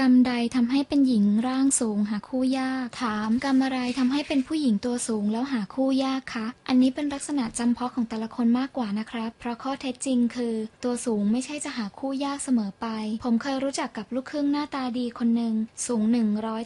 กรรมใดทำให้เป็นหญิงร่างสูงหาคู่ยาก ถามกรรมอะไรทำให้เป็นผู้หญิงตัวสูงแล้วหาคู่ยากคะ อันนี้เป็นลักษณะจำเพาะของแต่ละคนมากกว่านะครับ เพราะข้อเท็จจริงคือ ตัวสูงไม่ใช่จะหาคู่ยากเสมอไป ผมเคยรู้จักกับลูกครึ่งหน้าตาดีคนหนึ่งสูง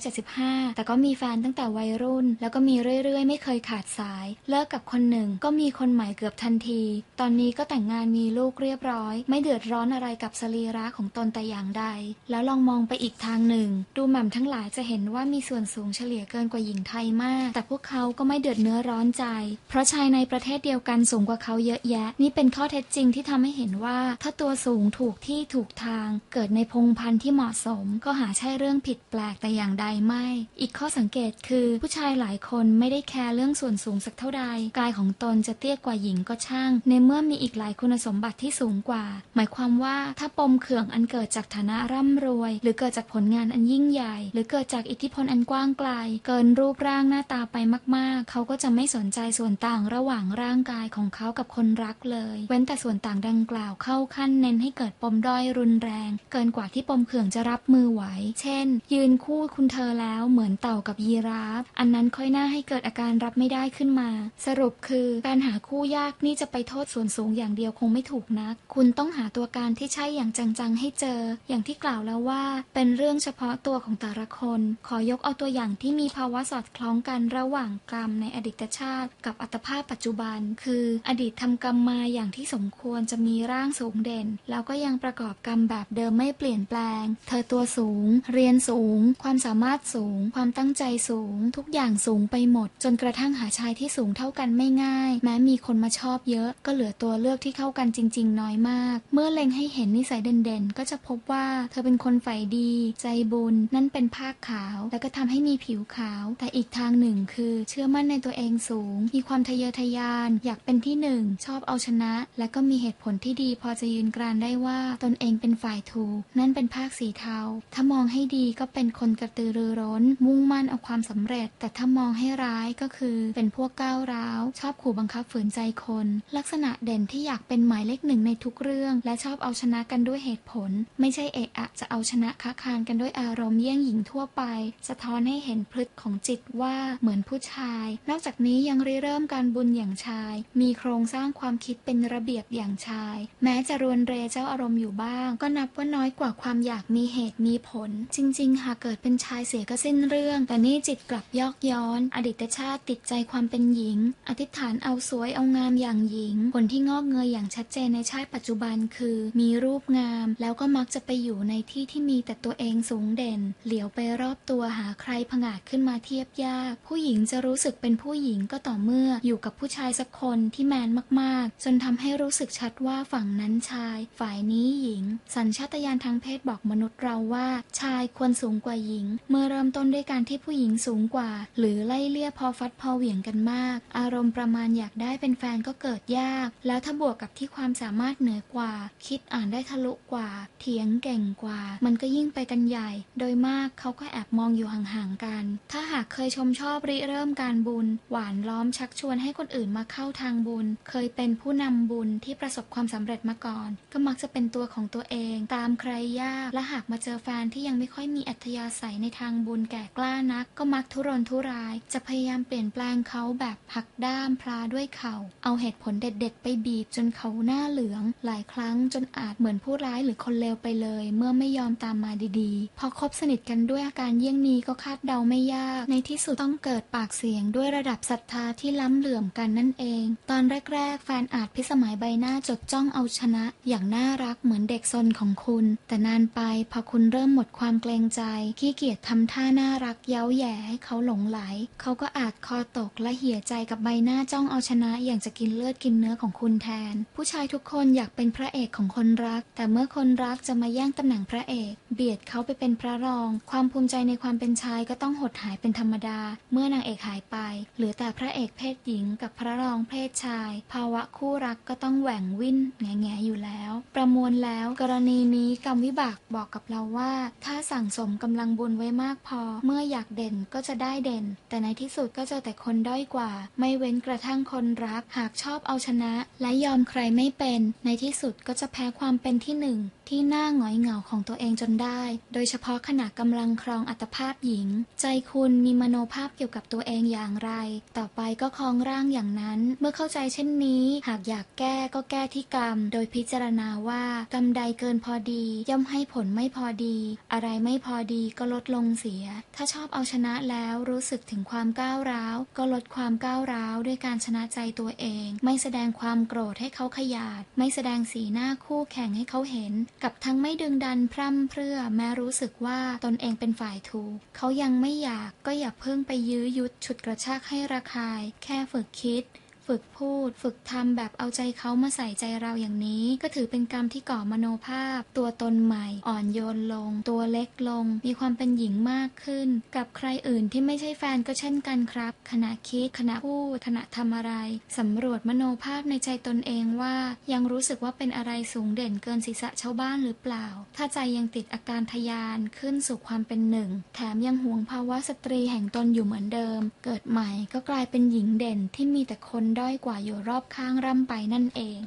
175 แต่ก็มีแฟนตั้งแต่วัยรุ่น แล้วก็มีเรื่อยๆ ไม่เคยขาดสาย เลิกกับคนหนึ่งก็มีคนใหม่เกือบทันที ตอนนี้ก็แต่งงานมีลูกเรียบร้อย ไม่เดือดร้อนอะไรกับสรีระของตนแต่อย่างใด แล้วลองมองไปอีกทางหนึ่ง ดูหม่ำทั้งหลายจะเห็นว่ามีส่วนสูงเฉลี่ยเกินกว่าหญิงไทยมาก แต่พวกเขาก็ไม่เดือดเนื้อร้อนใจ เพราะชายในประเทศเดียวกันสูงกว่าเขาเยอะแยะ นี่เป็นข้อเท็จจริงที่ทำให้เห็นว่า ถ้าตัวสูงถูกที่ถูกทาง เกิดในพงพันธุ์ที่เหมาะสม ก็หาใช่เรื่องผิดแปลกแต่อย่างใดไม่ อีกข้อสังเกตคือ ผู้ชายหลายคนไม่ได้แคร์เรื่องส่วนสูงสักเท่าใด กายของตนจะเตี้ยกว่าหญิงก็ช่าง ในเมื่อมีอีกหลายคุณสมบัติที่สูงกว่า หมายความว่าถ้าปมเขื่องอันเกิดจากฐานะร่ำรวย หรือเกิดจากผลงานอันยิ่งใหญ่ หรือเกิดจากอิทธิพลอันกว้างไกล เกินรูปร่างหน้าตาไปมาก ๆ เขาก็จะไม่สนใจส่วนต่างระหว่างร่างกายของเขากับคนรักเลย เว้นแต่ส่วนต่างดังกล่าวเข้าขั้นเน้นให้เกิดปมด้อยรุนแรง เกินกว่าที่ปมเขื่องจะรับมือไหว เช่น ยืนคู่คุณเธอแล้วเหมือนเต่ากับยีราฟ อันนั้นค่อยน่าให้เกิดอาการรับไม่ได้ขึ้นมา สรุปคือการหาคู่ยากนี่จะไปโทษส่วนสูงอย่างเดียวคงไม่ถูกนัก คุณต้องหาตัวการที่ใช่อย่างจังๆให้เจอ อย่างที่กล่าวแล้วว่าเป็นเรื่องเฉพาะตัวของแต่ละคน ขอยกเอาตัวอย่างที่มีภาวะสอดคล้องกันระหว่างกรรมในอดีตชาติ กับอัตภาพปัจจุบัน คืออดีตทำกรรมมาอย่างที่สมควรจะมีร่างสูงเด่น แล้วก็ยังประกอบกรรมแบบเดิมไม่เปลี่ยนแปลง เธอตัวสูง เรียนสูง ความสามารถสูง ความตั้งใจสูง ทุกอย่างสูงไปหมด จนกระทั่งหาชายที่สูงเท่ากันไม่ง่าย แม้มีคนมาชอบเยอะ ก็เหลือตัวเลือกที่เข้ากันจริง ๆ น้อยมาก เมื่อเล็งให้เห็นนิสัยเด่นๆ ก็จะพบว่าเธอเป็นคนใฝ่ดีใจบุญ นั่นเป็นผ้าขาว แล้วก็ทำให้มีผิวขาว แต่อีกทางหนึ่งคือ เชื่อมั่นในตัวเองสูง มีความทะเยอทะยาน อยากเป็นที่หนึ่งชอบเอาชนะ และก็มีเหตุผลที่ดีพอจะยืนกรานได้ว่าตนเองเป็นฝ่ายถูก นั่นเป็นภาคสีเทา ถ้ามองให้ดีก็เป็นคนกระตือรือร้น มุ่งมั่นเอาความสำเร็จ แต่ถ้ามองให้ร้ายก็คือ เป็นพวกก้าวร้าว ชอบขู่บังคับฝืนใจคน ลักษณะเด่นที่อยากเป็นหมายเลขหนึ่งในทุกเรื่อง และชอบเอาชนะกันด้วยเหตุผล ไม่ใช่เอะอะจะเอาชนะค้าคานกันด้วยอารมณ์เยี่ยงหญิงทั่วไป สะท้อนให้เห็นพฤติของจิตว่าเหมือนผู้ชาย นอกจากนี้ยังริเริ่มการบุญอย่างชาย มีโครงสร้างความคิดเป็นระเบียบอย่างชาย แม้จะรวนเรเจ้าอารมณ์อยู่บ้าง ก็นับว่าน้อยกว่าความอยากมีเหตุมีผล จริง ๆ หากเกิดเป็นชายเสียก็สิ้นเรื่อง แต่นี่จิตกลับยอกย้อน อดีตชาติติดใจความเป็นหญิง อธิษฐานเอาสวยเอางามอย่างหญิง ผลที่งอกเงยอย่างชัดเจนในชาติปัจจุบันคือ มีรูปงาม แล้วก็มักจะไปอยู่ในที่ที่มีแต่ตัวเองสูงเด่น เหลียวไปรอบตัวหาใครผงาดขึ้นมาเทียบยาก ผู้หญิงจะรู้สึกเป็นผู้หญิงก็ต่อเมื่อ อยู่กับผู้ชายสักคนที่แมนมากๆ จนทำให้รู้สึกชัดว่าฝั่งนั้นชาย ฝ่ายนี้หญิง สัญชาตญาณทางเพศบอกมนุษย์เราว่า ชายควรสูงกว่าหญิง เมื่อเริ่มต้นด้วยการที่ผู้หญิงสูงกว่า หรือไล่เลี่ยพอฟัดพอเหวี่ยงกันมาก อารมณ์ประมาณอยากได้เป็นแฟนก็เกิดยาก แล้วถ้าบวกกับที่ความสามารถเหนือกว่า คิดอ่านได้ทะลุกว่า เถียงเก่งกว่า มันก็ยิ่งไปกันใหญ่ โดยมากเขาก็แอบมองอยู่ห่างๆกัน ถ้าหากเคยชมชอบริเริ่มการบุญ หวานล้อมชักชวนให้คนอื่นมาเข้าทางบุญ เคยเป็นผู้นำบุญที่ประสบความสำเร็จมาก่อน ก็มักจะเป็นตัวของตัวเอง ตามใครยาก และหากมาเจอแฟนที่ยังไม่ค่อยมีอัธยาศัยในทางบุญแก่กล้านัก ก็มักทุรนทุราย จะพยายามเปลี่ยนแปลงเขาแบบหักด้ามพลาด้วยเขา่าเอาเหตุผลเด็ด ๆ ไปบีบจนเขาหน้าเหลือง หลายครั้งจนอาจเหมือนผู้ร้ายหรือคนเลวไปเลย เมื่อไม่ยอมตามมาดีๆพอคบสนิทกันด้วยอาการเยี่ยงนี้ก็คาดเดาไม่ยาก ในที่สุดต้องเกิดปากเสียงด้วยระดับศรัทธาที่ล้ำเหลื่อมกันนั่นเอง ตอนแรก ๆ แฟนอาจพิสมัยใบหน้าจดจ้องเอาชนะ อย่างน่ารักเหมือนเด็กซนของคุณ แต่นานไปพอคุณเริ่มหมดความเกรงใจขี้เกียจทำท่าน่ารักเย้าแย่ให้เขาหลงไหล เขาก็อาจคอตกและเหี่ยใจกับใบหน้าจ้องเอาชนะอย่างจะกินเลือดกินเนื้อของคุณแทน ผู้ชายทุกคนอยากเป็นพระเอกของคนรัก แต่เมื่อคนรักจะมาแย่งตำแหน่งพระเอก เบียดเขาไปเป็นพระรอง ความภูมิใจในความเป็นชายก็ต้องหดหายเป็นธรรมดา เมื่อนางเอกหายไป เหลือแต่พระเอกเพศหญิง กับพระรองเพศชาย ภาวะคู่รักก็ต้องแหว่งวิ่นแง่แง่อยู่แล้ว ประมวลแล้ว กรณีนี้กรรมวิบากบอกกับเราว่า ถ้าสั่งสมกำลังบุญไว้มากพอ เมื่ออยากเด่นก็จะได้เด่น แต่ในที่สุดก็เจอแต่คนด้อยกว่า ไม่เว้นกระทั่งคนรัก หากชอบเอาชนะ และยอมใครไม่เป็น ในที่สุดก็จะแพ้ความเป็นที่หนึ่งที่หน้าหงอยเหงาของตัวเองจนได้โดยเฉพาะขณะกำลังครองอัตภาพหญิง ใจคุณมีมโนภาพเกี่ยวกับตัวเองอย่างไร ต่อไปก็ครองร่างอย่างนั้น เมื่อเข้าใจเช่นนี้ หากอยากแก้ก็แก้ที่กรรม โดยพิจารณาว่ากรรมใดเกินพอดี ย่อมให้ผลไม่พอดี อะไรไม่พอดีก็ลดลงเสีย ถ้าชอบเอาชนะแล้วรู้สึกถึงความก้าวร้าว ก็ลดความก้าวร้าวด้วยการชนะใจตัวเอง ไม่แสดงความโกรธให้เขาขยาด ไม่แสดงสีหน้าคู่แข่งให้เขาเห็น กับทั้งไม่ดึงดันพร่ำเพรื่อแม้รู้สึกว่าตนเองเป็นฝ่ายถูก เขายังไม่อยากก็อย่าเพิ่งไปยื้อยุดฉุดกระชากให้ระคาย แค่ฝึกคิด ฝึกพูด ฝึกทำแบบเอาใจเขามาใส่ใจเราอย่างนี้ ก็ถือเป็นกรรมที่ก่อมโนภาพ ตัวตนใหม่ อ่อนโยนลง ตัวเล็กลง มีความเป็นหญิงมากขึ้น กับใครอื่นที่ไม่ใช่แฟนก็เช่นกันครับ ขณะคิดขณะพูดขณะทำอะไรสำรวจมโนภาพในใจตนเองว่า ยังรู้สึกว่าเป็นอะไรสูงเด่นเกินศีรษะชาวบ้านหรือเปล่า ถ้าใจยังติดอาการทะยานขึ้นสู่ความเป็นหนึ่ง แถมยังหวงภาวะสตรีแห่งตนอยู่เหมือนเดิม เกิดใหม่ก็กลายเป็นหญิงเด่นที่มีแต่คนด้อยกว่าอยู่รอบข้างร่ำไปนั่นเอง